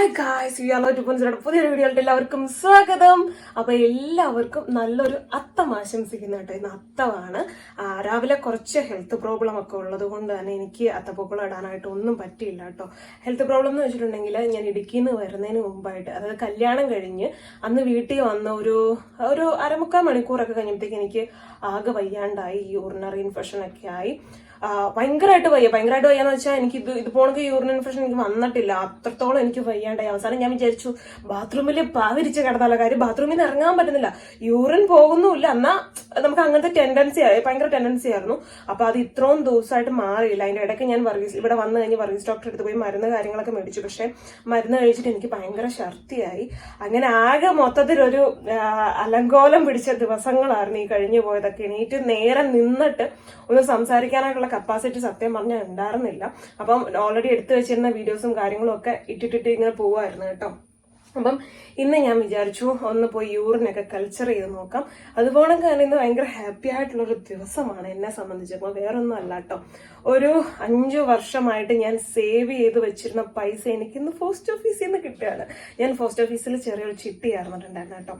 Hi guys വിയാലോ ടുപ്പൻസിയുടെ പുതിയൊരു വീഡിയോയിലോട്ട് എല്ലാവർക്കും സ്വാഗതം. അപ്പോൾ എല്ലാവർക്കും നല്ലൊരു അത്തം ആശംസിക്കുന്ന കേട്ടോ. ഇന്ന് അത്തമാണ്. രാവിലെ കുറച്ച് ഹെൽത്ത് പ്രോബ്ലം ഒക്കെ ഉള്ളത് കൊണ്ട് തന്നെ എനിക്ക് അത്തപ്പൂക്കളം ഇടാനായിട്ട് ഒന്നും പറ്റിയില്ല കേട്ടോ. ഹെൽത്ത് പ്രോബ്ലം എന്ന് വെച്ചിട്ടുണ്ടെങ്കിൽ ഞാൻ ഇടുക്കിയിൽ നിന്ന് വരുന്നതിന് മുമ്പായിട്ട് അതായത് കല്യാണം കഴിഞ്ഞ് അന്ന് വീട്ടിൽ വന്ന ഒരു ഒരു അരമുക്കാൽ മണിക്കൂറൊക്കെ കഴിഞ്ഞപ്പോഴത്തേക്ക് എനിക്ക് ആകെ വയ്യാണ്ടായി യൂറിനറി ഇൻഫെക്ഷൻ ഒക്കെ ആയി. ഭയങ്കരമായിട്ട് വയ്യ. ഭയങ്കരമായിട്ട് വയ്യാന്ന് വെച്ചാൽ എനിക്ക് ഇത് ഇത് പോണക്ക് യൂറിൻ ഇൻഫെക്ഷൻ എനിക്ക് വന്നിട്ടില്ല. അത്രത്തോളം എനിക്ക് വയ്യാണ്ടായി. അവസാനം ഞാൻ വിചാരിച്ചു ബാത്റൂമിൽ പാവിരിച്ച് കിടന്നാലോ കാര്യം? ബാത്റൂമിൽ നിന്ന് ഇറങ്ങാൻ പറ്റുന്നില്ല. യൂറിൻ പോകുന്നുമില്ല. എന്നാ നമുക്ക് അങ്ങനത്തെ ടെൻഡൻസി ഭയങ്കര ടെൻഡൻസി ആയിരുന്നു. അപ്പൊ അത് ഇത്രയും ദിവസമായിട്ട് മാറിയില്ല. അതിന്റെ ഇടയ്ക്ക് ഞാൻ വർഗീസ് ഇവിടെ വന്നു കഴിഞ്ഞ് വർഗീസ് ഡോക്ടർ അടുത്ത് പോയി മരുന്ന് കാര്യങ്ങളൊക്കെ മേടിച്ചു. പക്ഷെ മരുന്ന് കഴിച്ചിട്ട് എനിക്ക് ഭയങ്കര ഛർദിയായി അങ്ങനെ ആകെ മൊത്തത്തിലൊരു അലങ്കോലം പിടിച്ച ദിവസങ്ങളായിരുന്നു ഈ കഴിഞ്ഞു പോയതൊക്കെ. എണീറ്റ് നേരെ നിന്നിട്ട് ഒന്ന് സംസാരിക്കാനായിട്ടുള്ള കപ്പാസിറ്റി സത്യം പറഞ്ഞാൽ ഉണ്ടായിരുന്നില്ല. അപ്പം ഓൾറെഡി എടുത്തു വെച്ചിരുന്ന വീഡിയോസും കാര്യങ്ങളും ഒക്കെ ഇട്ടിട്ടിട്ട് ഇങ്ങനെ പോവായിരുന്നു കേട്ടോ. അപ്പം ഇന്ന് ഞാൻ വിചാരിച്ചു ഒന്ന് പോയി യൂറിനൊക്കെ കൾച്ചർ ചെയ്ത് നോക്കാം. അതുപോലെ തന്നെ ഇന്ന് ഭയങ്കര ഹാപ്പി ആയിട്ടുള്ളൊരു ദിവസമാണ് എന്നെ സംബന്ധിച്ചപ്പോൾ വേറൊന്നും അല്ല കേട്ടോ ഒരു അഞ്ചു വർഷമായിട്ട് ഞാൻ സേവ് ചെയ്ത് വെച്ചിരുന്ന പൈസ എനിക്ക് ഇന്ന് പോസ്റ്റ് ഓഫീസിൽ നിന്ന് കിട്ടുകയാണ്. ഞാൻ പോസ്റ്റ് ഓഫീസിൽ ചെറിയൊരു ചിട്ടി ആയിരുന്നിട്ടുണ്ടായിരുന്നു കേട്ടോ.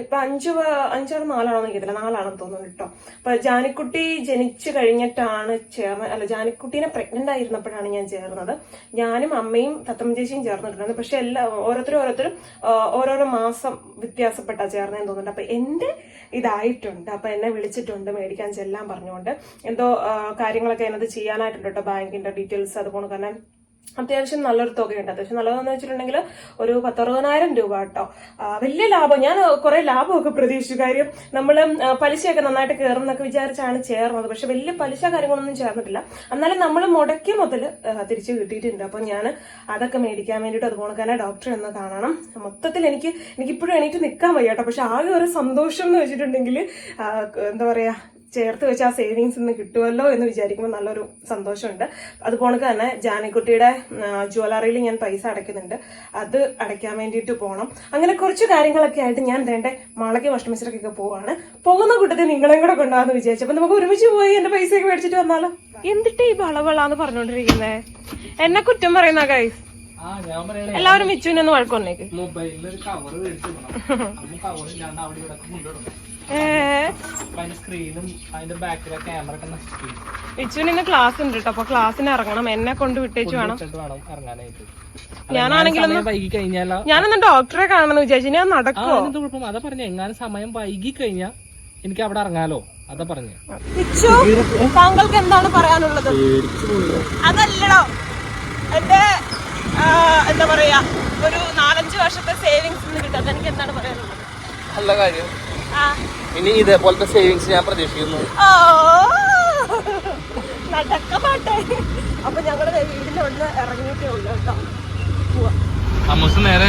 ഇപ്പം അഞ്ച് അഞ്ചാണോ നാലാണോ എനിക്കത്തില്ല നാലാണെന്ന് തോന്നുന്നു കേട്ടോ അപ്പം ജാനിക്കുട്ടി ജനിച്ചു കഴിഞ്ഞിട്ടാണ് ചേർന്ന അല്ല ജാനിക്കുട്ടീനെ പ്രഗ്നന്റ് ആയിരുന്നപ്പോഴാണ് ഞാൻ ചേർന്നത്. ഞാനും അമ്മയും തത്തമ്മ ചേച്ചിയും ചേർന്നിട്ടുണ്ടായിരുന്നു. പക്ഷെ എല്ലാ ഓരോരുത്തരും ഓരോരുത്തരും ആ, ഓരോരോ മാസം വ്യത്യാസപ്പെട്ടാ ചേർന്നതെന്ന് തോന്നുന്നുണ്ട്. അപ്പൊ എന്റെ ഇതായിട്ടുണ്ട്. അപ്പൊ എന്നെ വിളിച്ചിട്ടുണ്ട് മേടിക്കാൻ ചെല്ലാൻ പറഞ്ഞുകൊണ്ട്. എന്തോ കാര്യങ്ങളൊക്കെ അതിനകത്ത് ചെയ്യാനായിട്ടുണ്ട് കേട്ടോ ബാങ്കിന്റെ ഡീറ്റെയിൽസ് അതുപോലെ തന്നെ അത്യാവശ്യം നല്ലൊരു തുകയുണ്ട്. അത്യാവശ്യം നല്ലതെന്ന് വെച്ചിട്ടുണ്ടെങ്കിൽ ഒരു പത്തറുപതിനായിരം രൂപ കേട്ടോ. വലിയ ലാഭം. ഞാൻ കുറെ ലാഭമൊക്കെ പ്രതീക്ഷിച്ചു. കാര്യം നമ്മൾ പലിശയൊക്കെ നന്നായിട്ട് കയറും എന്നൊക്കെ വിചാരിച്ചാണ് ചേർന്നത്. പക്ഷെ വലിയ പലിശ കാര്യങ്ങളൊന്നും ചേർന്നിട്ടില്ല. എന്നാലും നമ്മൾ മുടക്കി മുതൽ തിരിച്ചു കിട്ടിയിട്ടുണ്ട്. അപ്പം ഞാൻ അതൊക്കെ മേടിക്കാൻ വേണ്ടിയിട്ട് അതുപോലെ തന്നെ ഡോക്ടറെ ഒന്ന് കാണണം. മൊത്തത്തിൽ എനിക്ക് എനിക്കിപ്പോഴും എണീറ്റ് നിൽക്കാൻ വയ്യ കേട്ടോ. പക്ഷെ ആകെ ഒരു സന്തോഷം എന്ന് വെച്ചിട്ടുണ്ടെങ്കിൽ എന്താ പറയാ ചേർത്ത് വെച്ച് ആ സേവിങ്സ് ഇന്ന് കിട്ടുമല്ലോ എന്ന് വിചാരിക്കുമ്പോൾ നല്ലൊരു സന്തോഷമുണ്ട്. അതുപോലെ തന്നെ ജാനിക്കുട്ടിയുടെ ജ്വല്ലറിയിൽ ഞാൻ പൈസ അടയ്ക്കുന്നുണ്ട്. അത് അടയ്ക്കാൻ വേണ്ടിയിട്ട് പോകണം അങ്ങനെ കുറച്ച് കാര്യങ്ങളൊക്കെ ആയിട്ട് ഞാൻ വേണ്ട മാളയ്ക്ക് ഭക്ഷണമിശ്രക്കൊക്കെ പോവാണ്. പോകുന്ന കൂട്ടത്തിൽ നിങ്ങളെയും കൂടെ കൊണ്ടുപോകാന്ന് വിചാരിച്ചു. അപ്പൊ നമുക്ക് ഒരുമിച്ച് പോയി എന്റെ പൈസയൊക്കെ മേടിച്ചിട്ട് വന്നാലോ? എന്തിട്ട് ഈ വളവളാന്ന് പറഞ്ഞോണ്ടിരിക്കുന്നേ? എന്നെ കുറ്റം പറയുന്ന കൈസ് ആ ഞാൻ പറയണേ എല്ലാവരും മിച്ചുവിനൊന്നും വഴക്കൊന്നേക്ക് മൊബൈലിൽ ഒരു കവർ മേടിച്ചു കവർ ഇല്ലാണ്ട് അവിടെ ഇവിടെ കൊണ്ടുവിടണം നശിക്കും ഇന്ന് ക്ലാസ് ഉണ്ട് കേട്ടോ അപ്പൊ ക്ലാസ്സിന് ഇറങ്ങണം. എന്നെ കൊണ്ട് വിട്ടേച്ച് വേണം. ഞാനാണെങ്കിലും ഞാനൊന്ന് ഡോക്ടറെ കാണണമെന്ന് വിചാരിച്ചു. ഞാൻ കുഴപ്പം? അതാ പറഞ്ഞ. എങ്ങാനും സമയം വൈകി കഴിഞ്ഞാ എനിക്ക് അവിടെ ഇറങ്ങാലോ? അതാ പറഞ്ഞു. മിച്ചു താങ്കൾക്ക് എന്താണ് പറയാനുള്ളത്? അതല്ലടോ. എന്റെ എന്താ പറയാ ഒരു നാലഞ്ച് വർഷത്തെ സേവിങ്സ് കിട്ടാത്ത എനിക്ക് എന്താണ് പറയാനുള്ളത്? നല്ല കാര്യം. ഇനി ഇതേപോലത്തെ സേവിങ്സ് ഞാൻ പ്രതീക്ഷിക്കുന്നു. അപ്പൊ ഞങ്ങളുടെ വീടിന്റെ ഒന്ന് ഇറങ്ങിയിട്ടേ ഉള്ളൂ കേട്ടോ. അമ്മൂസ് നേരെ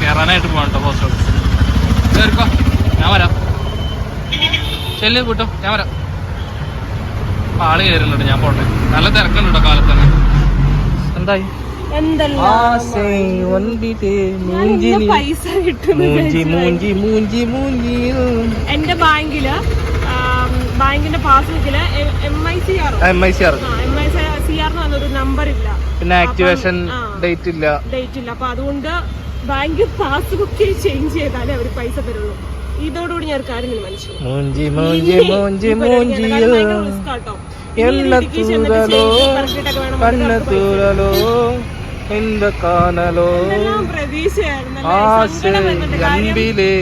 കയറാനായിട്ട് പോസ്റ്റ് കയറിക്കോ ഞാൻ വരാം. ചെല്ലു കൂട്ടോ ഞാൻ വരാം. ആൾ കയറുന്നുണ്ട് ഞാൻ പോട്ടെ. നല്ല തിരക്കുണ്ട് കേട്ടോ കാലത്തന്നെ എന്തായി? പൈസ എന്റെ ബാങ്കിൽ ബാങ്കിന്റെ പാസ്ബുക്കിൽ M I C R M I C R M I C R എന്ന് പറഞ്ഞൊരു നമ്പർ ഇല്ല പിന്നെ ആക്ടിവേഷൻ ഡേറ്റ് ഇല്ല ഡേറ്റ് ഇല്ല അപ്പൊ അതുകൊണ്ട് ബാങ്ക് പാസ്ബുക്കിൽ ചേഞ്ച് ചെയ്താലേ അവർ പൈസ തരുള്ളൂ. ഇതോടുകൂടി ഞാൻ ഒരു കാര്യം തീരുമാനിച്ചു. എന്ത കാനലോ? എന്തെല്ലാം പ്രതീക്ഷയായിരുന്നല്ലേ? ആശ സങ്കടം വരുന്നുണ്ട് കാര്യം. അൻപിലേ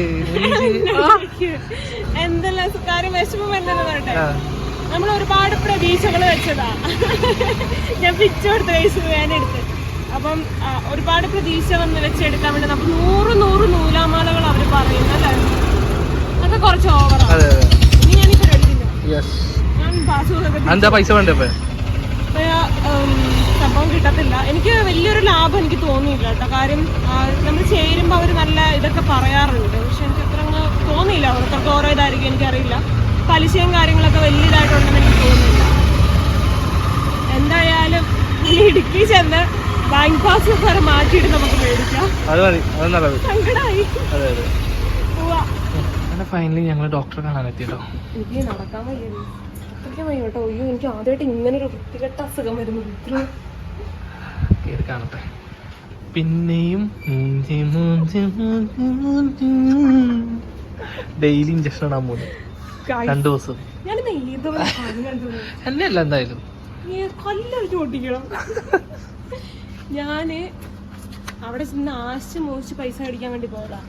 നെഞ്ചി- എന്തെല്ലാം കാര്യം വിഷമം വരുന്നത് പറയട്ടെ നമ്മൾ ഒരുപാട് പ്രതീക്ഷകൾ വെച്ചതാ. ഞാൻ പിച്ചു കൊടുത്ത വയസ്സ് വേനെടുത്ത് അപ്പം ഒരുപാട് പ്രതീക്ഷ വന്ന് വെച്ചെടുക്കാൻ വേണ്ടി നമുക്ക് നൂറ് നൂറ് നൂലാമാലകൾ അവർ പറയുന്നല്ലേ അതൊക്കെ കുറച്ച് ഓവറാണ് ഇനി ഞാനിപ്പോ എന്താ പൈസ വേണ്ടപ്പോ സംഭവം കിട്ടത്തില്ല. എനിക്ക് വലിയൊരു ലാഭം എനിക്ക് തോന്നിയില്ല കേട്ടോ. കാര്യം നമ്മൾ ചേരുമ്പോൾ അവർ നല്ല ഇതൊക്കെ പറയാറുണ്ട്. പക്ഷെ എനിക്ക് അത്ര അങ്ങ് തോന്നിയില്ല. ഓരോരുത്തർക്ക് ഓരോ ഇതായിരിക്കും എനിക്കറിയില്ല. പലിശയും കാര്യങ്ങളൊക്കെ വലിയ ഇതായിട്ടുണ്ടെന്ന് എനിക്ക് തോന്നിയില്ല. എന്തായാലും ഈ ഇടുക്കി ചെന്ന് ബാങ്ക് പാസ് വരെ മാറ്റിയിട്ട് നമുക്ക് മേടിക്കാം. സങ്കടമായി പോവാ ഫൈനലി ഞങ്ങൾ ഡോക്ടറെ കേട്ടോ എനിക്ക് നടക്കാൻ വയ്യ. അത്രയ്ക്ക് വയ്യ കേട്ടോ അയ്യോ എനിക്ക് ആദ്യമായിട്ട് ഇങ്ങനെ ഒരു വൃത്തികെട്ട അസുഖം വരുന്നത്. ഇത്ര കയറി കാണട്ടെ. പിന്നെയും ഡെയിലി ഇഞ്ചക്ഷൻ ഇടാൻ പോകുന്നു രണ്ടു ദിവസം. ഞാനിന്ന് ഏതോ എന്നെയല്ല എന്തായാലും. കൊല്ലടിച്ച് പൊട്ടിക്കണം. ഞാൻ അവിടെ ചെന്ന് ആശ മോശിച്ച് പൈസ അടിക്കാൻ വേണ്ടി പോയതാ.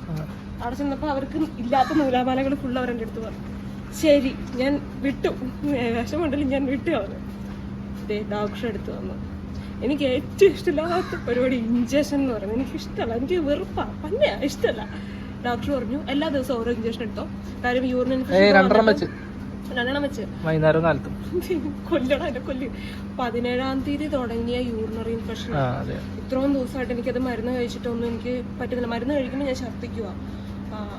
അവിടെ ചെന്നപ്പോ അവർക്ക് ഇല്ലാത്ത നൂലാമാലകൾ ഫുള്ള് അവരെ അടുത്ത് പറഞ്ഞു. ശരി ഞാൻ വിട്ടു. വിഷമുണ്ടല്ലോ ഞാൻ വിട്ടു അവന്. ദേ ഡോക്ടറെ അടുത്ത് വന്നു. എനിക്ക് ഏറ്റവും ഇഷ്ടമില്ലാത്ത പരിപാടി ഇഞ്ചക്ഷൻ എന്ന് പറയുന്നത്. എനിക്ക് ഇഷ്ടമല്ല എനിക്ക് വെറുപ്പാണ് പന്നെയാ ഇഷ്ടമല്ല. ഡോക്ടർ പറഞ്ഞു എല്ലാ ദിവസവും ഓരോ ഇഞ്ചക്ഷൻ എടുത്തോ. കാര്യം യൂറിൻ രണ്ടെണ്ണം വെച്ച്. രണ്ടെണ്ണം വെച്ച്. വൈകുന്നേരം കാലത്തും കൊല്ലണം എന്നെ കൊല്ലി. പതിനേഴാം തീയതി തുടങ്ങിയ യൂറിനറി ഇൻഫെക്ഷൻ ഇത്രയും ദിവസമായിട്ട് എനിക്കത് മരുന്ന് കഴിച്ചിട്ടൊന്നും എനിക്ക് പറ്റുന്നില്ല. മരുന്ന് കഴിക്കുമ്പോൾ ഞാൻ ഛർദ്ദിക്കുക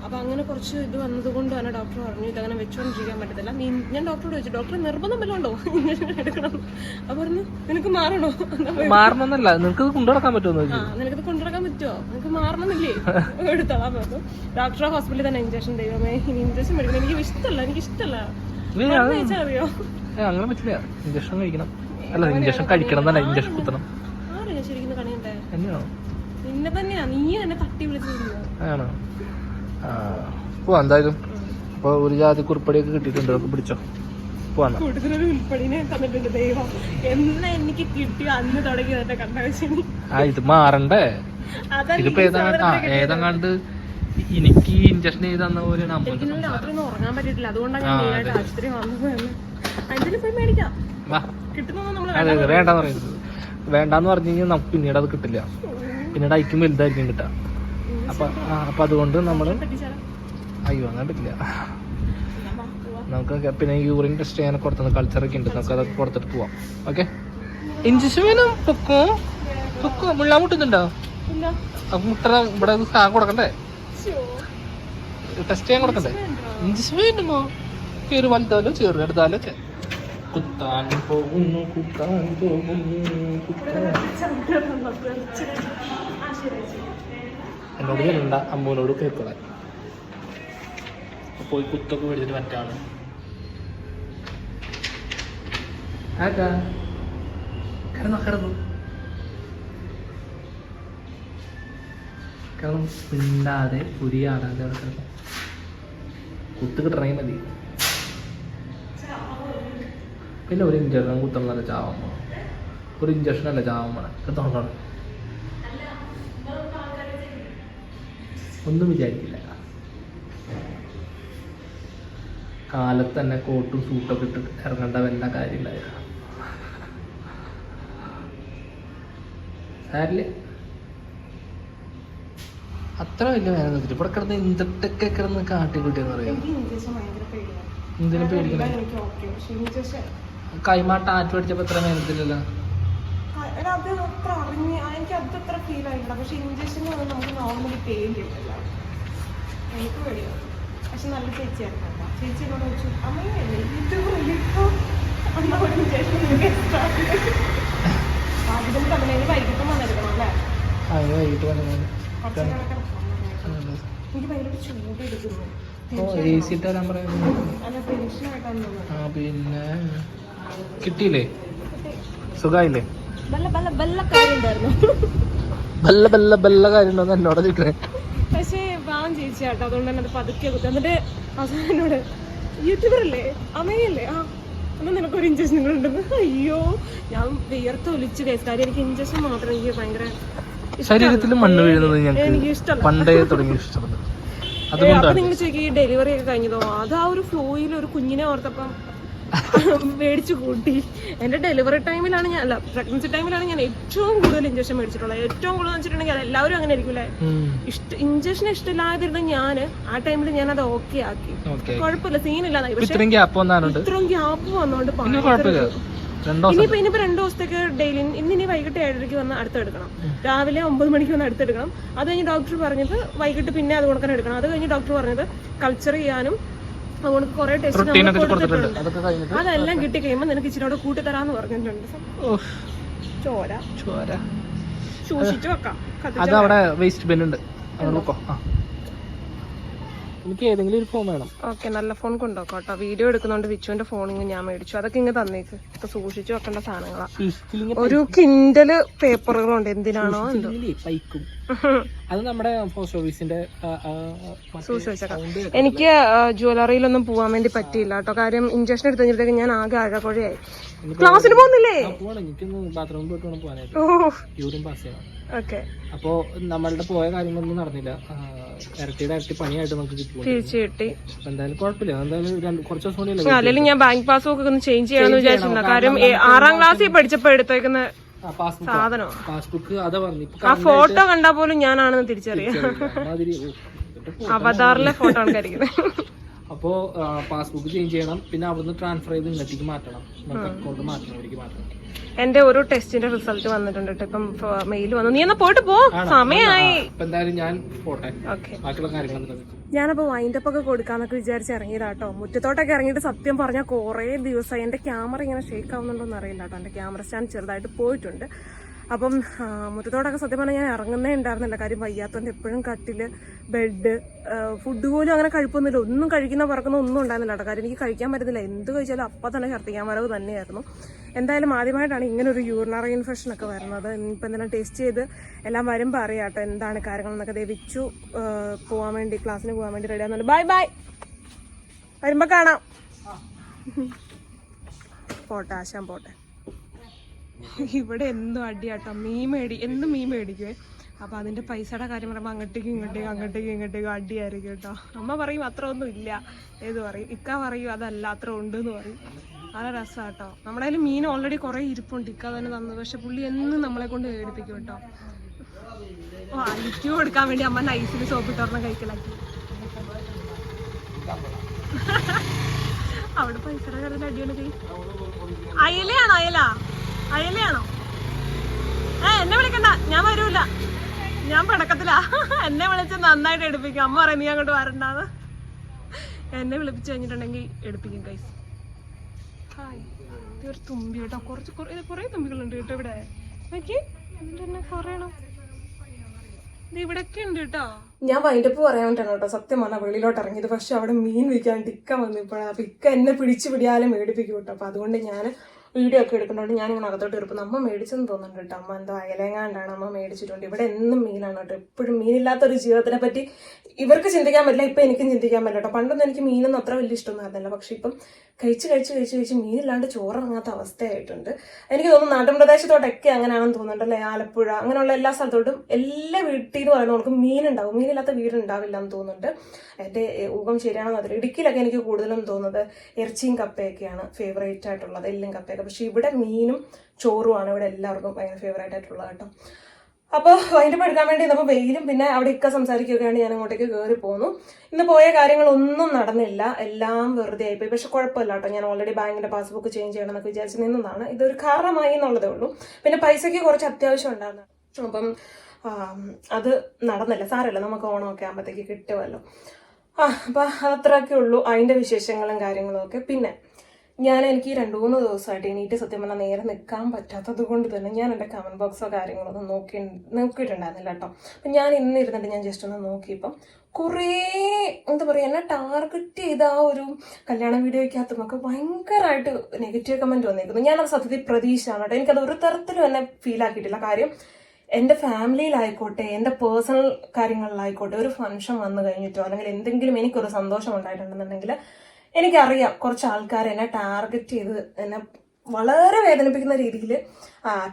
അപ്പൊ അങ്ങനെ കുറച്ച് ഇത് വന്നതുകൊണ്ട് തന്നെ ഡോക്ടർ പറഞ്ഞു ഇതങ്ങനെ വെച്ചുകൊണ്ടിരിക്കാൻ പറ്റത്തില്ല. നീ ഞാൻ ഡോക്ടറോട് ചോദിച്ചു ഡോക്ടർ നിർബന്ധം വല്ലതും ഉണ്ടോ? ഇഞ്ചക്ഷൻ എടുക്കണം. അപ്പൊ പറഞ്ഞു നിനക്ക് മാറണോ? മാറണമെന്നല്ല നിനക്ക് കൊണ്ടുനടക്കാൻ പറ്റുമോ ആ നിനക്കത് കൊണ്ടുനടക്കാൻ പറ്റുമോ? നിനക്ക് മാറണമെന്നില്ലേ? എടുത്തോളാം പറഞ്ഞു. ഡോക്ടറെ ഹോസ്പിറ്റലിൽ തന്നെ ഇഞ്ചക്ഷൻ ദൈവമേ. ഇനി ഇഞ്ചക്ഷൻ മേടിക്കണം. എനിക്ക് ഇഷ്ടമല്ല എനിക്ക് ഇഷ്ടമല്ല അറിയോ? അങ്ങനെ പറ്റില്ല. ഇഞ്ചക്ഷൻ കഴിക്കണം. അല്ല ഇഞ്ചക്ഷൻ കഴിക്കണം എന്നല്ല ഇഞ്ചക്ഷൻ കുത്തണം. ആരാ ശരിക്കും കണിയണ്ടേ? എന്നെയാണോ നിന്നെ തന്നെയാ. നീ എന്നെ തട്ടി വിളിച്ചിരുന്നു ആണോ? പോവാ എന്തായാലും. അപ്പൊ ഒരു ജാതി കുറിപ്പടിയൊക്കെ കിട്ടിയിട്ടുണ്ട്? പിടിച്ചോ. പോവാന്നാ കൂടുതലൊരു ഉൾപ്പടിനെ തന്നിട്ടുണ്ട് ദൈവം. എന്നാ എനിക്ക് കിട്ടി അന്ന് തുടങ്ങി എന്റെ കണ്ടവശനി ആ ഇത് മാറണ്ടേ? ഇതിപ്പോ ഏതാണ്ട് ഏതെങ്ങാണ്ട് എനിക്ക് ഇഞ്ചക്ഷൻ ചെയ്ത് തന്ന പോലെയാണ് അമ്മ ഉറങ്ങാൻ പറ്റിയിട്ടില്ല. അതുകൊണ്ടാണ് ഞാൻ ആശുപത്രി വന്നത് പോയി മേടിക്കാം. അതെ വേണ്ടെന്ന് പറയുന്നത് വേണ്ടാന്ന് പറഞ്ഞു കഴിഞ്ഞാൽ നമുക്ക് പിന്നീട് അത് കിട്ടില്ല. പിന്നീട് അയക്കും വലുതായിരിക്കും കിട്ടുക. അപ്പൊ അപ്പം അതുകൊണ്ട് നമ്മൾ അയ്യോ അങ്ങനെ പറ്റില്ല. നമുക്ക് പിന്നെ യൂറിൻ ടെസ്റ്റ് ചെയ്യാൻ കൊടുത്തത് കൾച്ചറൊക്കെ ഉണ്ട്. നമുക്ക് അതൊക്കെ കൊടുത്തിട്ട് പോവാം. ഓക്കെ ഇഞ്ചക്ഷൻ വേണം. പൊക്കോ? മുള്ള മുട്ടുന്നുണ്ടോ? മുട്ട ഇവിടെ സാധനം കൊടുക്കണ്ടേ. ടെസ്റ്റ് ചെയ്യാൻ കൊടുക്കണ്ടേ? ഇഞ്ചക്ഷൻ കയറി വലുതാലോ ചെറു എടുത്താലോ കുത്താൻ പോകുന്നു കുത്താൻ പോകുന്നു കുത്താൻ. എന്നോട് ചെല്ലണ്ട അമ്മൂനോട് കേൾക്കണേ പോയി കുത്തൊക്കെ മേടിച്ചിട്ട് മറ്റാണ് ആക്കാ കിടന്നോ കിടന്നു കിടന്നു മിണ്ടാതെ പുരിയാടാതെ അവിടെ കിടന്നു കുത്ത് കിട്ടണമെങ്കിൽ മതി. പിന്നെ ഒരു ഇഞ്ചക്ഷൻ കുത്തണം നല്ല പോണം ഒരു ഇഞ്ചക്ഷൻ അല്ല ചാവാൻ പോണം ഒന്നും വിചാരിക്കില്ല. കാലത്ത് തന്നെ കോട്ടും സൂട്ടൊക്കെ ഇട്ട് ഇറങ്ങേണ്ട വല്ല കാര്യമില്ല സാരില്ല അത്ര വലിയ വേദന നിർത്തിട്ട് ഇവിടെ കിടന്ന് എന്തൊക്കെ കിടന്ന് കാട്ടി കൂട്ടിയെന്ന് പറയാം എന്തിനും പേടിക്കണം? കൈമാട്ട ആറ്റ് പഠിച്ചപ്പോ എത്ര വേദനത്തില്ലല്ലോ എടാ, അത് അത്ര അറിഞ്ഞ് എനിക്ക് അത് അത്ര ഫീൽ ആയിട്ടില്ല. പക്ഷെ ഇഞ്ചക്ഷൻ നമുക്ക് നോർമലി പെയിൻ കിട്ടില്ല. എനിക്ക് പേടിയാണ് പക്ഷെ നല്ല ചേച്ചിയായിരുന്നു കേട്ടോ. ചേച്ചി എന്നോട് അമ്മയല്ലേ ഇത് വലിയപ്പോ അമ്മ ഒരു ഇഞ്ചക്ഷൻ എനിക്ക് extra ഉണ്ട്." അപ്പൊ അതിലും എനിക്ക് വൈകിട്ടും വന്നെടുക്കണം അല്ലേ. എനിക്ക് ഭയങ്കര ചൂട് എടുക്കുന്നു. പിന്നെ കിട്ടിയില്ലേ? സുഖായില്ലേ? ബല്ല ബല്ല ബല്ല കാര്യം എന്നോട് ചോദിക്കണേ. പക്ഷേ പാവം ചേച്ചി കേട്ടോ അതുകൊണ്ട് തന്നെ അത് പതുക്കെ കുത്തി. എന്നിട്ട് അവസാനം യൂട്യൂബറല്ലേ? അമ്മയല്ലേ ആ എന്നാൽ നിനക്ക് ഒരു ഇഞ്ചക്ഷൻ ഉണ്ടെന്ന് അയ്യോ ഞാൻ വിയർത്ത് ഒലിച്ച് കേസ് കാര്യം എനിക്ക് ഇഞ്ചക്ഷൻ മാത്രം എനിക്ക് ഭയങ്കര ഇഷ്ടമല്ല. ശരീരത്തിൽ മണ്ണ് വീഴുന്നത് എനിക്ക് ഇഷ്ടമല്ല പണ്ടേ തുടങ്ങി ഇഷ്ടപ്പെടുന്നത് അപ്പൊ നിങ്ങൾ ചോദിക്കും ഈ ഡെലിവറി ഒക്കെ കഴിഞ്ഞതോ? അത് ആ ഒരു ഫ്ലോയിൽ ഒരു കുഞ്ഞിനെ ഓർത്തപ്പം മേടിച്ചു കൂട്ടി. എന്റെ ഡെലിവറി ടൈമിലാണ് ഞാൻ അല്ല പ്രഗ്നൻസി ടൈമിലാണ് ഞാൻ ഏറ്റവും കൂടുതൽ ഇഞ്ചക്ഷൻ മേടിച്ചിട്ടുള്ളത്. ഏറ്റവും കൂടുതൽ വെച്ചിട്ടുണ്ടെങ്കിൽ അത് എല്ലാവരും അങ്ങനെ ആയിരിക്കും ഉം. ഇഷ്ട ഇഞ്ചക്ഷൻ ഇഷ്ടമില്ലാതിരുന്ന ഞാൻ ആ ടൈമിൽ ഞാൻ അത് ഓക്കെ ആക്കി. കുഴപ്പമില്ല സീനില്ലാതായി ഇപ്പൊ ഇത്രയും ഗ്യാപ്പ് വന്നോണ്ട് ഭയങ്കര ഇനിയിപ്പോ ഇനിയിപ്പോ രണ്ടു ദിവസത്തേക്ക് ഡെയിലി ഇന്ന് ഇനി വൈകിട്ട് ഏഴരയ്ക്ക് വന്ന് അടുത്തെടുക്കണം. രാവിലെ ഒമ്പത് മണിക്ക് വന്ന് അടുത്തെടുക്കണം. അത് കഴിഞ്ഞ് ഡോക്ടർ പറഞ്ഞത് വൈകിട്ട് പിന്നെ അത് കൊടുക്കാൻ എടുക്കണം. അത് കഴിഞ്ഞ് ഡോക്ടർ പറഞ്ഞത് കൾച്ചർ ചെയ്യാനും അതുകൊണ്ട് കുറെ ടെസ്റ്റ് കൊടുത്തിട്ടുണ്ട്. കൊടുത്തിട്ടുണ്ട്. അതൊക്കെ കഴിഞ്ഞിട്ട്? അതെല്ലാം കിട്ടി കഴിയുമ്പോൾ നിനക്ക് ഇച്ചിരി കൂട്ടി തരാന്ന് പറഞ്ഞിട്ടുണ്ട്. ചോര. ചോര. സൂക്ഷിച്ചു വെക്കാം. അത് അവിടെ വേസ്റ്റ് ബിൻ ഉണ്ട്. അവിടെ നോക്കോ ആ. എനിക്ക് ഏതെങ്കിലും ഒരു ഫോൺ വേണം. ഓക്കെ നല്ല ഫോൺ കൊണ്ടുപോക്കാം കേട്ടോ വീഡിയോ എടുക്കുന്നോണ്ട് വിച്ചുവിന്റെ ഫോണിങ് ഞാൻ മേടിച്ചു. അതൊക്കെ ഇങ്ങ് തന്നേക്ക്. ഇപ്പൊ സൂക്ഷിച്ചു വെക്കേണ്ട സാധനങ്ങളാ. ഒരു കിൻഡൽ പേപ്പറുകളുണ്ട് എന്തിനാണോ എന്തോ. പൈക്കും അത് നമ്മുടെ പോസ്റ്റ് ഓഫീസിന്റെ എനിക്ക് ജുവലറിയിലൊന്നും പോവാൻ വേണ്ടി പറ്റിയില്ല കേട്ടോ. കാര്യം ഇഞ്ചക്ഷൻ എടുത്തു കഴിഞ്ഞപ്പോഴത്തേക്ക് ഞാൻ ആകെ അഴകുഴയായി ക്ലാസ്സിന് പോകുന്നില്ലേ? ബാത്റൂമിൽ പോയിട്ട് പോകാനായിട്ട് യൂറിൻ പാസ് ചെയ്യണം. ഓക്കെ. അപ്പോ നമ്മളുടെ പോയ കാര്യങ്ങളൊന്നും നടന്നില്ല. ഇരട്ടിയുടെ ഇരട്ടി പണിയായിട്ട് നമുക്ക് കിട്ടും. തിരിച്ചു കിട്ടി. എന്തായാലും കുഴപ്പമില്ല. എന്തായാലും കുറച്ച് ദിവസം കൂടി അല്ലെങ്കിൽ ഞാൻ ബാങ്ക് പാസ്ബുക്ക് ഒന്ന് ചേഞ്ച് ചെയ്യാന്ന് വിചാരിച്ചിരുന്നു. കാര്യം ആറാം ക്ലാസ്സിൽ പഠിച്ചപ്പോ എടുത്തേക്കുന്ന സാധനം പാസ്ബുക്ക് അതാ പറഞ്ഞു ആ ഫോട്ടോ കണ്ടാ പോലും ഞാനാണെന്ന് തിരിച്ചറിയാം. അവതാറിലെ ഫോട്ടോ ആണ് കരിക്കുന്നത് അപ്പോ പാസ്ബുക്ക് ചേഞ്ച് ചെയ്യണം. പിന്നെ അവിടുന്ന് ട്രാൻസ്ഫർ ചെയ്ത് ഇങ്ങോട്ടേക്ക് മാറ്റണം. നമുക്ക് അക്കൗണ്ട് മാറ്റണം അവർക്ക് മാറ്റണം. എന്റെ ഒരു ടെസ്റ്റിന്റെ റിസൾട്ട് വന്നിട്ടുണ്ട് കേട്ടോ ഇപ്പം മെയിൽ വന്നു. നീ എന്നാ പോയിട്ട് പോ. സമയമായി എന്തായാലും ഞാൻ പോട്ടെ. ഓക്കെ. ബാക്കിയുള്ള ഞാനപ്പോൾ വൈൻഡപ്പ് ഒക്കെ കൊടുക്കാന്നൊക്കെ വിചാരിച്ച് ഇറങ്ങിയതാട്ടോ മുറ്റത്തോട്ടൊക്കെ ഇറങ്ങിയിട്ട് സത്യം പറഞ്ഞാൽ കുറേ ദിവസമായി എന്റെ ക്യാമറ ഇങ്ങനെ ഷേക്ക് ആവുന്നുണ്ടോന്ന് അറിയില്ല കേട്ടോ എന്റെ ക്യാമറ സ്റ്റാൻഡ് ചെറുതായിട്ട് പോയിട്ടുണ്ട്. അപ്പം മുറ്റത്തോടൊക്കെ സത്യം പറഞ്ഞാൽ ഞാൻ ഇറങ്ങുന്നേ ഉണ്ടായിരുന്നില്ല. കാര്യം വയ്യാത്തതുകൊണ്ട് എപ്പോഴും കട്ടിൽ ബെഡ് ഫുഡ് പോലും അങ്ങനെ കഴിപ്പൊന്നുമില്ല. ഒന്നും കഴിക്കുന്ന പറക്കുന്ന ഒന്നും ഉണ്ടായിരുന്നില്ല കേട്ടോ. കാര്യം എനിക്ക് കഴിക്കാൻ പറ്റുന്നില്ല. എന്ത് കഴിച്ചാലും അപ്പം തന്നെ ഛർദ്ദിക്കാൻ വരവ് തന്നെയായിരുന്നു. എന്തായാലും ആദ്യമായിട്ടാണ് ഇങ്ങനെ ഒരു യൂറിനറി ഇൻഫെക്ഷൻ ഒക്കെ വരുന്നത്. ഇനിയിപ്പോൾ എന്തെങ്കിലും ടേസ്റ്റ് ചെയ്ത് എല്ലാം വരുമ്പോൾ അറിയാം കേട്ടോ എന്താണ് കാര്യങ്ങൾ എന്നൊക്കെ. ദേവിച്ചു പോകാൻ വേണ്ടി ക്ലാസ്സിന് പോകാൻ വേണ്ടി റെഡി ആകുന്നുണ്ട് ബൈ ബൈ വരുമ്പോൾ കാണാം. പോട്ടെ ആശാൻ പോട്ടെ. ഇവിടെ എന്നും അടിയാട്ടോ. മീൻ മേടി എന്തും മീൻ മേടിക്കുവേ? അപ്പൊ അതിന്റെ പൈസയുടെ കാര്യം പറയുമ്പോൾ അങ്ങോട്ടേക്കും ഇങ്ങോട്ടേക്കും അങ്ങോട്ടേക്കും ഇങ്ങോട്ടേക്കും അടിയായിരിക്കും കേട്ടോ. അമ്മ പറയും അത്ര ഒന്നും ഇല്ല ഏത് പറയും. ഇക്ക പറയും അതല്ല അത്ര ഉണ്ട് എന്ന് പറയും. നല്ല രസമാട്ടോ നമ്മുടെ കയ്യിൽ മീൻ ഓൾറെഡി കുറെ ഇരിപ്പുണ്ട്. ഇക്ക തന്നെ തന്നത്. പക്ഷെ പുള്ളി എന്നും നമ്മളെ കൊണ്ട് ഏടിപ്പിക്കും കേട്ടോ. ഓ അലിക്ക് കൊടുക്കാൻ വേണ്ടി അമ്മ നൈസിൽ സോപ്പിട്ടൊരെണ്ണം കഴിക്കലാക്കി. അവിടെ പൈസയുടെ കാര്യത്തിൽ അടിപൊളി അയലയാണോ അയല? അയലയാണോ? ഏ എന്നെ വിളിക്കണ്ട. ഞാൻ വരൂല. ഞാൻ പടക്കത്തിലാ. എന്നെ വിളിച്ച് നന്നായിട്ട് എടുപ്പിക്കും. അമ്മ പറയും നീ അങ്ങോട്ട് വരണ്ടാന്ന്. എന്നെ വിളിപ്പിച്ച് കഴിഞ്ഞിട്ടുണ്ടെങ്കിൽ എടുപ്പിക്കും കൈസ് ഹായ്. ഒരു തുമ്പി കേട്ടോ. കുറച്ച് കുറേ കുറേ തുമ്പികളുണ്ട് കേട്ടോ ഇവിടെ. നോക്കി. എന്നിട്ട് തന്നെ ഞാൻ വൈൻഡപ്പ് പറയാൻ വേണ്ടിയാണ് കേട്ടോ. സത്യം പറഞ്ഞാൽ വെളിയിലോട്ട് ഇറങ്ങിയത് പക്ഷെ അവിടെ മീൻ വിൽക്കാൻ ഇക്ക വന്നിപ്പോഴാണ് അപ്പൊ ഇക്ക എന്നെ പിടിച്ചു പിടിയാലും മേടിപ്പിക്കും കേട്ടോ. അപ്പൊ അതുകൊണ്ട് ഞാൻ വീഡിയോ ഒക്കെ എടുക്കുന്നതുകൊണ്ട് ഞാനിങ്ങനെ അകത്തോട്ട് ഇരിപ്പം അമ്മ മേടിച്ചെന്ന് തോന്നുന്നുണ്ട് കേട്ടോ. അമ്മ എന്തോ അയലേങ്ങാണ്ടാണ് അമ്മ മേടിച്ചിട്ടുണ്ട്. ഇവിടെ എന്നും മീനാണ് കേട്ടോ. എപ്പോഴും മീനില്ലാത്തൊരു ജീവിതത്തിനെ പറ്റി ഇവർക്ക് ചിന്തിക്കാൻ പറ്റില്ല ഇപ്പം എനിക്കും ചിന്തിക്കാൻ പറ്റില്ല കേട്ടോ. പണ്ടൊന്നും എനിക്ക് മീനൊന്നും അത്ര വലിയ ഇഷ്ടമൊന്നുമായിരുന്നില്ല പക്ഷേ ഇപ്പം കഴിച്ച് കഴിച്ച് കഴിച്ച് കഴിച്ച് മീനില്ലാണ്ട് ചോറിറങ്ങാത്ത അവസ്ഥയായിട്ടുണ്ട്. എനിക്ക് തോന്നുന്നു നാടൻ പ്രദേശത്തോട്ടൊക്കെ അങ്ങനെയാണെന്ന് തോന്നുന്നുണ്ട് അല്ലേ? ആലപ്പുഴ അങ്ങനെയുള്ള എല്ലാ സ്ഥലത്തോട്ടും എല്ലാ വീട്ടിൽ എന്ന് പറയുന്നത് നമുക്ക് മീനുണ്ടാവും. മീനില്ലാത്ത വീടുണ്ടാവില്ല എന്ന് തോന്നുന്നുണ്ട്. എന്റെ ഊഹം ശരിയാണെന്ന് അതിൽ ഇടുക്കിയിലൊക്കെ എനിക്ക് കൂടുതലും തോന്നുന്നത് ഇറച്ചിയും കപ്പയൊക്കെയാണ് ഫേവറേറ്റ് ആയിട്ടുള്ളത്. എല്ലും കപ്പയൊക്കെ പക്ഷെ ഇവിടെ മീനും ചോറുമാണ് ഇവിടെ എല്ലാവർക്കും ഭയങ്കര ഫേവറേറ്റ് ആയിട്ടുള്ളത് കേട്ടോ. അപ്പോൾ വൈൻഡപ്പ് എടുക്കാൻ വേണ്ടി നമ്മൾ വെയിലും പിന്നെ അവിടെ ഇക്ക സംസാരിക്കുകയാണ് ഞാൻ അങ്ങോട്ടേക്ക് കയറി പോന്നു. ഇന്ന് പോയ കാര്യങ്ങളൊന്നും നടന്നില്ല. എല്ലാം വെറുതെ ആയിപ്പോയി. പക്ഷെ കുഴപ്പമില്ല കേട്ടോ. ഞാൻ ഓൾറെഡി ബാങ്കിന്റെ പാസ്ബുക്ക് ചേഞ്ച് ചെയ്യണം എന്നൊക്കെ വിചാരിച്ച് നിന്നതാണ്. ഇതൊരു കാരണമായി എന്നുള്ളതേ ഉള്ളൂ. പിന്നെ പൈസയ്ക്ക് കുറച്ച് അത്യാവശ്യം ഉണ്ടായിരുന്നു. അപ്പം അത് നടന്നില്ല. സാരമില്ല. നമുക്ക് ഓണമൊക്കെ ആകുമ്പോഴത്തേക്ക് കിട്ടുമല്ലോ. ആ അപ്പം അത്രയൊക്കെ ഉള്ളൂ. അതിന്റെ വിശേഷങ്ങളും കാര്യങ്ങളും ഒക്കെ. പിന്നെ ഞാൻ എനിക്ക് രണ്ട് മൂന്ന് ദിവസമായിട്ട് എണീറ്റ് സത്യം പറഞ്ഞാൽ നേരെ നിൽക്കാൻ പറ്റാത്തത് കൊണ്ട് തന്നെ ഞാൻ എന്റെ കമന്റ് ബോക്സോ കാര്യങ്ങളോ ഒന്നും നോക്കി നോക്കിയിട്ടുണ്ടായിരുന്നില്ല കേട്ടോ. അപ്പം ഞാൻ ഇന്ന് ഇരുന്നിട്ട് ഞാൻ ജസ്റ്റ് ഒന്ന് നോക്കിയപ്പം കുറേ എന്താ പറയുക എന്നെ ടാർഗറ്റ് ചെയ്ത ആ ഒരു കല്യാണ വീഡിയോയ്ക്കകത്തുമൊക്കെ ഭയങ്കരമായിട്ട് നെഗറ്റീവ് കമന്റ് വന്നിരിക്കുന്നു ഞാനത് സത്യത്തിൽ പ്രതീക്ഷയാണ് കേട്ടോ. എനിക്കത് ഒരു തരത്തിലും എന്നെ ഫീൽ ആക്കിയിട്ടില്ല. കാര്യം എന്റെ ഫാമിലിയിലായിക്കോട്ടെ എന്റെ പേഴ്സണൽ കാര്യങ്ങളിലായിക്കോട്ടെ ഒരു ഫംഗ്ഷൻ വന്നു കഴിഞ്ഞിട്ടോ അല്ലെങ്കിൽ എന്തെങ്കിലും എനിക്കൊരു സന്തോഷം ഉണ്ടായിട്ടുണ്ടെന്നുണ്ടെങ്കിൽ എനിക്കറിയാം കുറച്ച് ആൾക്കാർ എന്നെ ടാർഗറ്റ് ചെയ്ത് എന്നെ വളരെ വേദനിപ്പിക്കുന്ന രീതിയിൽ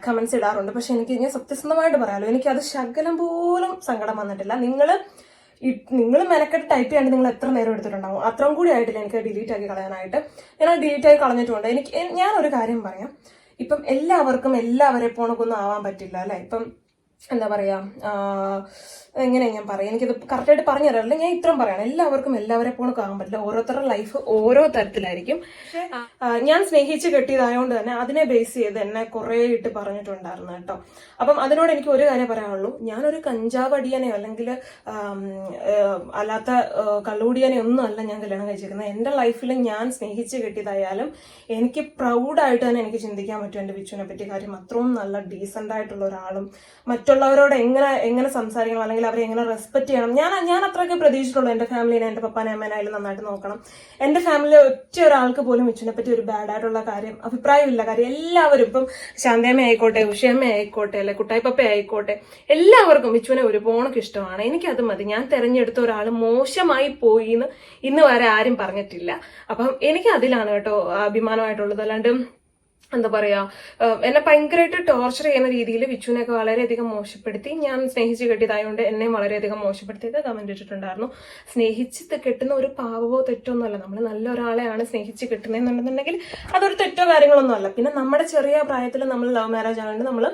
കമൻസ് ഇടാറുണ്ട്. പക്ഷെ എനിക്ക് ഞാൻ സത്യസന്ധമായിട്ട് പറയാമല്ലോ എനിക്കത് ശകലം പോലും സങ്കടം വന്നിട്ടില്ല. നിങ്ങൾ നിങ്ങൾ മെനക്കെട്ട് ടൈപ്പ് ചെയ്യാണ്ട് നിങ്ങൾ എത്ര നേരം എടുത്തിട്ടുണ്ടാവും? അത്രയും കൂടി ആയിട്ടില്ല എനിക്ക് ഡിലീറ്റ് ആക്കി കളയാനായിട്ട്. ഞാൻ ഡിലീറ്റ് ആയി കളഞ്ഞിട്ടുണ്ട്. എനിക്ക് ഞാനൊരു കാര്യം പറയാം. ഇപ്പം എല്ലാവർക്കും എല്ലാവരെ പോണക്കൊന്നും ആവാൻ പറ്റില്ല അല്ലെ? ഇപ്പം എന്താ പറയുക എങ്ങനെ ഞാൻ പറയാം? എനിക്കത് കറക്റ്റായിട്ട് പറഞ്ഞു തരാറില്ല ഞാൻ ഇത്രയും പറയണം. എല്ലാവർക്കും എല്ലാവരെ പോലും കാണാൻ പറ്റില്ല. ഓരോരുത്തരുടെ ലൈഫ് ഓരോ തരത്തിലായിരിക്കും. ഞാൻ സ്നേഹിച്ച് കെട്ടിയതായതുകൊണ്ട് തന്നെ അതിനെ ബേസ് ചെയ്ത് എന്നെ കുറെ ഇട്ട് പറഞ്ഞിട്ടുണ്ടായിരുന്നു കേട്ടോ. അപ്പം അതിനോട് എനിക്ക് ഒരു കാര്യം പറയാനുള്ളൂ. ഞാനൊരു കഞ്ചാവ് അടിയനെയോ അല്ലെങ്കിൽ അല്ലാത്ത ഏ, ഒന്നും അല്ല ഞാൻ കല്യാണം കഴിച്ചിരിക്കുന്നത്. എന്റെ ലൈഫിൽ ഞാൻ സ്നേഹിച്ച് കെട്ടിയതായാലും എനിക്ക് പ്രൗഡായിട്ട് തന്നെ എനിക്ക് ചിന്തിക്കാൻ പറ്റും എന്റെ ബിച്ചുവിനെ പറ്റി കാര്യം. അത്രയും നല്ല ഡീസന്റ് ആയിട്ടുള്ള ഒരാളും മറ്റുള്ളവരോട് എങ്ങനെ എങ്ങനെ സംസാരിക്കണം? അല്ലെങ്കിൽ അവരെ എങ്ങനെ റെസ്പെക്ട് ചെയ്യണം. ഞാൻ ഞാൻ അത്രയൊക്കെ പ്രതീക്ഷിച്ചിട്ടുള്ളൂ എന്റെ ഫാമിലിനെ എന്റെ പപ്പാനെ അമ്മേനായാലും നന്നായിട്ട് നോക്കണം. എന്റെ ഫാമിലി ഒറ്റ ഒരാൾക്ക് പോലും വിച്ചുവിനെ പറ്റി ഒരു ബാഡായിട്ടുള്ള കാര്യം അഭിപ്രായമില്ല കാര്യം. എല്ലാവരും ഇപ്പം ശാന്തിയമ്മ ആയിക്കോട്ടെ ഉഷയമ്മ ആയിക്കോട്ടെ അല്ലെ കുട്ടായിപ്പപ്പ ആയിക്കോട്ടെ എല്ലാവർക്കും മിച്ചുവിനെ ഒരുപോണക്ക് ഇഷ്ടമാണ്. എനിക്കത് മതി. ഞാൻ തെരഞ്ഞെടുത്ത ഒരാൾ മോശമായി പോയി എന്ന് ഇന്ന് വരെ ആരും പറഞ്ഞിട്ടില്ല. അപ്പം എനിക്ക് അതിലാണ് കേട്ടോ അഭിമാനമായിട്ടുള്ളത്. അല്ലാണ്ട് എന്താ പറയാ എന്നെ ഭയങ്കരമായിട്ട് ടോർച്ചർ ചെയ്യുന്ന രീതിയിൽ വിച്ചുവിനെയൊക്കെ വളരെയധികം മോശപ്പെടുത്തി. ഞാൻ സ്നേഹിച്ച് കെട്ടിയതായതുകൊണ്ട് എന്നെയും വളരെയധികം മോശപ്പെടുത്തിയത് കമന്റ് ഇട്ടിട്ടുണ്ടായിരുന്നു. സ്നേഹിച്ച് കെട്ടുന്ന ഒരു പാവമോ തെറ്റോ ഒന്നുമല്ല. നമ്മൾ നല്ല ഒരാളെയാണ് സ്നേഹിച്ച് കിട്ടുന്നതെന്നുണ്ടെന്നുണ്ടെങ്കിൽ അതൊരു തെറ്റോ കാര്യങ്ങളൊന്നും അല്ല. പിന്നെ നമ്മുടെ ചെറിയ പ്രായത്തിൽ നമ്മൾ ലവ് മാരേജ് ആയതുകൊണ്ട് നമ്മൾ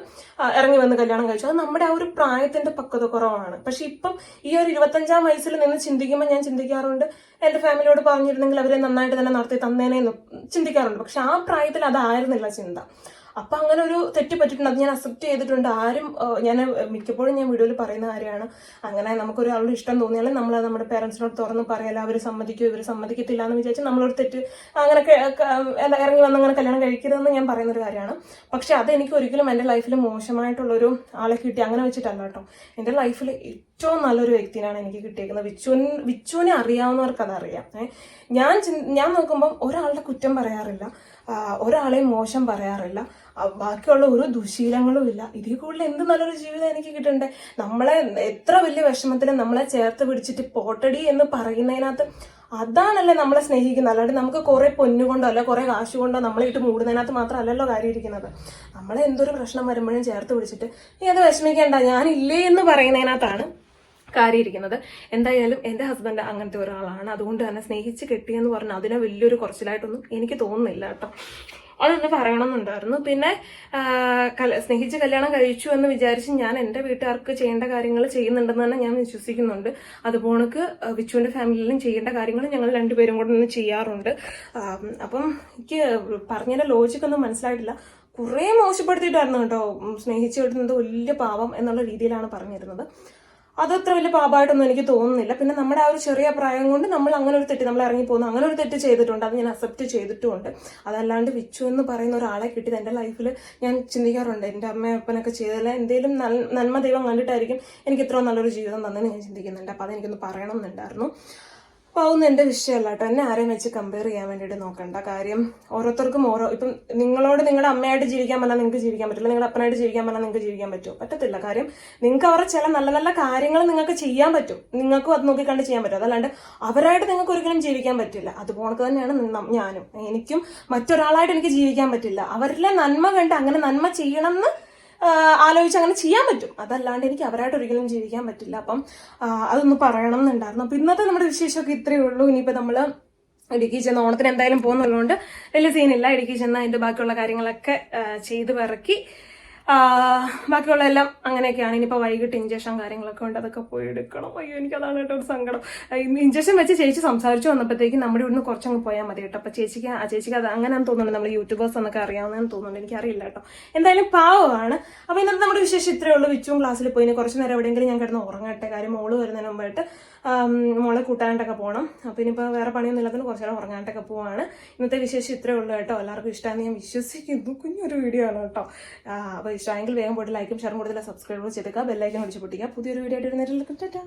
ഇറങ്ങി വന്ന് കല്യാണം കഴിച്ചു. അത് നമ്മുടെ ആ ഒരു പ്രായത്തിന്റെ പക്വത കുറവാണ്. പക്ഷെ ഇപ്പം ഈ ഒരു ഇരുപത്തഞ്ചാം വയസ്സിൽ നിന്ന് ചിന്തിക്കുമ്പോൾ ഞാൻ ചിന്തിക്കാറുണ്ട് എന്റെ ഫാമിലിയോട് പറഞ്ഞിരുന്നെങ്കിൽ അവരെ നന്നായിട്ട് തന്നെ നടത്തി തന്നേനെ എന്ന് ചിന്തിക്കാറുണ്ട്. പക്ഷെ ആ പ്രായത്തിൽ അതായിരുന്നില്ല ചിന്ത. അപ്പൊ അങ്ങനെ ഒരു തെറ്റ് പറ്റിയിട്ടുണ്ട്. അത് ഞാൻ അക്സെപ്റ്റ് ചെയ്തിട്ടുണ്ട്. ആരും ഞാൻ മിക്കപ്പോഴും ഞാൻ വീഡിയോയിൽ പറയുന്ന കാര്യമാണ്. അങ്ങനെ നമുക്കൊരാളോട് ഇഷ്ടം തോന്നിയാൽ നമ്മൾ നമ്മുടെ പേരൻസിനോട് തുറന്ന് പറയാലോ അവർ സമ്മതിക്കും ഇവർ സമ്മതിക്കത്തില്ല എന്ന് വിചാരിച്ച് നമ്മളൊരു തെറ്റ് അങ്ങനെ ഇറങ്ങി വന്ന് അങ്ങനെ കല്യാണം കഴിക്കരുതെന്ന് ഞാൻ പറയുന്ന ഒരു കാര്യമാണ്. പക്ഷെ അത് എനിക്ക് ഒരിക്കലും എന്റെ ലൈഫിൽ മോശമായിട്ടുള്ളൊരു ആളെ കിട്ടി അങ്ങനെ വെച്ചിട്ടല്ല കേട്ടോ. എന്റെ ലൈഫിൽ ഏറ്റവും നല്ലൊരു വ്യക്തിയാണ് എനിക്ക് കിട്ടിയേക്കുന്നത്. വിച്ചുവിൻ വിച്ചുവിനെ അറിയാവുന്നവർക്ക് അതറിയാം. ഞാൻ ഞാൻ നോക്കുമ്പം ഒരാളുടെ കുറ്റം പറയാറില്ല. ഒരാളെ ഒരാളെയും മോശം പറയാറില്ല. ബാക്കിയുള്ള ഒരു ദുശീലങ്ങളും ഇല്ല. ഇതിൽ കൂടുതൽ എന്ത് നല്ലൊരു ജീവിതം എനിക്ക് കിട്ടണ്ടേ? നമ്മളെ എത്ര വലിയ വിഷമത്തിൽ നമ്മളെ ചേർത്ത് പിടിച്ചിട്ട് പോട്ടടി എന്ന് പറയുന്നതിനകത്ത് അതാണല്ലേ നമ്മളെ സ്നേഹിക്കുന്നത്. അല്ലാണ്ട് നമുക്ക് കുറെ പൊന്നുകൊണ്ടോ അല്ല കുറെ കാശ് കൊണ്ടോ നമ്മളെ ഇട്ട് മൂടുന്നതിനകത്ത് മാത്രമല്ലല്ലോ കാര്യം ഇരിക്കുന്നത്. നമ്മളെ എന്തൊരു പ്രശ്നം വരുമ്പോഴും ചേർത്ത് പിടിച്ചിട്ട് നീ അത് വിഷമിക്കേണ്ട ഞാനില്ലേ എന്ന് പറയുന്നതിനകത്താണ് കാര്യം ഇരിക്കുന്നത്. എന്തായാലും എന്റെ ഹസ്ബൻഡ് അങ്ങനത്തെ ഒരാളാണ്. അതുകൊണ്ട് തന്നെ സ്നേഹിച്ച് കെട്ടിയെന്ന് പറഞ്ഞാൽ അതിനെ വലിയൊരു കുറച്ചിലായിട്ടൊന്നും എനിക്ക് തോന്നുന്നില്ല കേട്ടോ. അതൊന്ന് പറയണമെന്നുണ്ടായിരുന്നു. പിന്നെ സ്നേഹിച്ച് കല്യാണം കഴിച്ചു എന്ന് വിചാരിച്ച് ഞാൻ എന്റെ വീട്ടുകാർക്ക് ചെയ്യേണ്ട കാര്യങ്ങൾ ചെയ്യുന്നുണ്ടെന്ന് തന്നെ ഞാൻ വിശ്വസിക്കുന്നുണ്ട്. അതുപോണക്ക് വിച്ചുവിന്റെ ഫാമിലിയിലും ചെയ്യേണ്ട കാര്യങ്ങൾ ഞങ്ങൾ രണ്ടുപേരും കൂടെ ഒന്ന് ചെയ്യാറുണ്ട്. അപ്പം എനിക്ക് പറഞ്ഞതിന്റെ ലോജിക് ഒന്നും മനസ്സിലായിട്ടില്ല. കുറേ മോശപ്പെടുത്തിയിട്ടായിരുന്നു കേട്ടോ സ്നേഹിച്ച് കിട്ടുന്നത് വലിയ പാവം എന്നുള്ള രീതിയിലാണ് പറഞ്ഞിരുന്നത്. അതത്ര വലിയ പാപമായിട്ടൊന്നും എനിക്ക് തോന്നുന്നില്ല. പിന്നെ നമ്മുടെ ആ ഒരു ചെറിയ പ്രായം കൊണ്ട് നമ്മൾ അങ്ങനെ ഒരു തെറ്റ് നമ്മൾ ഇറങ്ങി പോകുന്നു അങ്ങനെ ഒരു തെറ്റ് ചെയ്തിട്ടുണ്ട്. അത് ഞാൻ അക്സെപ്റ്റ് ചെയ്തിട്ടുമുണ്ട് അതല്ലാണ്ട് വിച്ചു എന്ന് പറയുന്ന ഒരാളെ കിട്ടിയത് എന്റെ ലൈഫിൽ ഞാൻ ചിന്തിക്കാറുണ്ട്. എന്റെ അമ്മയും അപ്പനൊക്കെ ചെയ്തതിൽ എന്തെങ്കിലും നന്മ ദൈവം കണ്ടിട്ടായിരിക്കും എനിക്ക് ഇത്രയും നല്ലൊരു ജീവിതം തന്നെന്ന് ഞാൻ ചിന്തിക്കുന്നുണ്ട്. അപ്പോൾ അതെനിക്കൊന്ന് പറയണം എന്നുണ്ടായിരുന്നു. അതൊന്നും എന്റെ വിഷയമല്ല കേട്ടോ. എന്നെ ആരെയും വെച്ച് കമ്പയർ ചെയ്യാൻ വേണ്ടിയിട്ട് നോക്കണ്ട. കാര്യം ഓരോരുത്തർക്കും ഓരോ ഇപ്പം നിങ്ങളോട് നിങ്ങളുടെ അമ്മയായിട്ട് ജീവിക്കാൻ പറഞ്ഞാൽ നിങ്ങൾക്ക് ജീവിക്കാൻ പറ്റില്ല. നിങ്ങളുടെ അപ്പനായിട്ട് ജീവിക്കാൻ പറഞ്ഞാൽ നിങ്ങൾക്ക് ജീവിക്കാൻ പറ്റുമോ? പറ്റത്തില്ല. കാര്യം നിങ്ങൾക്ക് അവരുടെ ചില നല്ല നല്ല കാര്യങ്ങൾ നിങ്ങൾക്ക് ചെയ്യാൻ പറ്റും. നിങ്ങൾക്കും അത് നോക്കി കണ്ട് ചെയ്യാൻ പറ്റും. അതല്ലാണ്ട് അവരായിട്ട് നിങ്ങൾക്ക് ഒരിക്കലും ജീവിക്കാൻ പറ്റില്ല. അതുപോലെ തന്നെയാണ് ഞാനും. എനിക്കും മറ്റൊരാളായിട്ട് എനിക്ക് ജീവിക്കാൻ പറ്റില്ല. അവരിലെ നന്മ കണ്ട് അങ്ങനെ നന്മ ചെയ്യണം എന്ന് ആലോചിച്ച് അങ്ങനെ ചെയ്യാൻ പറ്റും. അതല്ലാണ്ട് എനിക്ക് അവരായിട്ട് ഒരിക്കലും ജീവിക്കാൻ പറ്റില്ല. അപ്പം അതൊന്ന് പറയണം എന്നുണ്ടായിരുന്നു. അപ്പം ഇന്നത്തെ നമ്മുടെ വിശേഷമൊക്കെ ഇത്രയേ ഉള്ളൂ. ഇനിയിപ്പോൾ നമ്മൾ ഇടുക്കി ചെന്ന് ഓണത്തിന് എന്തായാലും പോകുന്നുള്ളതുകൊണ്ട് വലിയ സീനില്ല ഇടുക്കി ചെന്ന് അതിന്റെ ബാക്കിയുള്ള കാര്യങ്ങളൊക്കെ ചെയ്തു പിറക്കി ബാക്കിയുള്ള എല്ലാം അങ്ങനെയൊക്കെയാണ്. ഇനിയിപ്പോൾ വൈകിട്ട് ഇഞ്ചക്ഷൻ കാര്യങ്ങളൊക്കെ ഉണ്ട്. അതൊക്കെ പോയി എടുക്കണം. അയ്യോ എനിക്ക് അതാണ് കേട്ടോ ഒരു സങ്കടം. ഇഞ്ചക്ഷൻ വെച്ച് ചേച്ചി സംസാരിച്ചു വന്നപ്പോഴത്തേക്കും നമ്മുടെ ഇവിടുന്ന് കുറച്ചങ്ങ് പോയാൽ മതി കേട്ടോ. അപ്പോൾ ചേച്ചിക്ക് ആ ചേച്ചിക്ക് അത് അങ്ങനെയാണെന്ന് തോന്നുന്നുണ്ട്. നമ്മൾ യൂട്യൂബേഴ്സ് എന്നൊക്കെ അറിയാവുന്നതെന്ന് തോന്നുന്നുണ്ട്. എനിക്കറിയില്ല കേട്ടോ. എന്തായാലും പാവമാണ്. അപ്പോൾ ഇന്നത്തെ നമ്മുടെ വിശേഷം ഇത്രയേ ഉള്ളൂ. വിച്ചും ക്ലാസ്സിൽ പോയി. കുറച്ച് നേരം എവിടെയെങ്കിലും ഞാൻ കിടന്ന് ഉറങ്ങട്ടെ. കാര്യം മോൾ വരുന്നതിന് മുമ്പായിട്ട് മോളെ കൂട്ടാനായിട്ടൊക്കെ പോകണം അപ്പോൾ ഇനിയിപ്പോൾ വേറെ പണിയൊന്നും ഇല്ലാത്തതിന് കുറച്ച് നേരം ഉറങ്ങാനായിട്ടൊക്കെ പോവാണ്. ഇന്നത്തെ വിശേഷം ഇത്രയേ ഉള്ളൂ കേട്ടോ. എല്ലാവർക്കും ഇഷ്ടമാണെന്ന് ഞാൻ വിശ്വസിക്കുന്നു. കുഞ്ഞൊരു വീഡിയോ ആണ് കേട്ടോ. അപ്പോൾ ഇഷ്ടമായെങ്കിൽ വേഗം പോയിട്ട് ലൈക്കും ഷെയറും കൂടുതൽ സബ്സ്ക്രൈബ് ചെയ്തേക്കുക. ബെല്ലൈക്കൻ അടിച്ച് പൊട്ടിക്കുക. പുതിയൊരു വീഡിയോ ആയിട്ട് വരുന്നതിൽ ടാറ്റാ.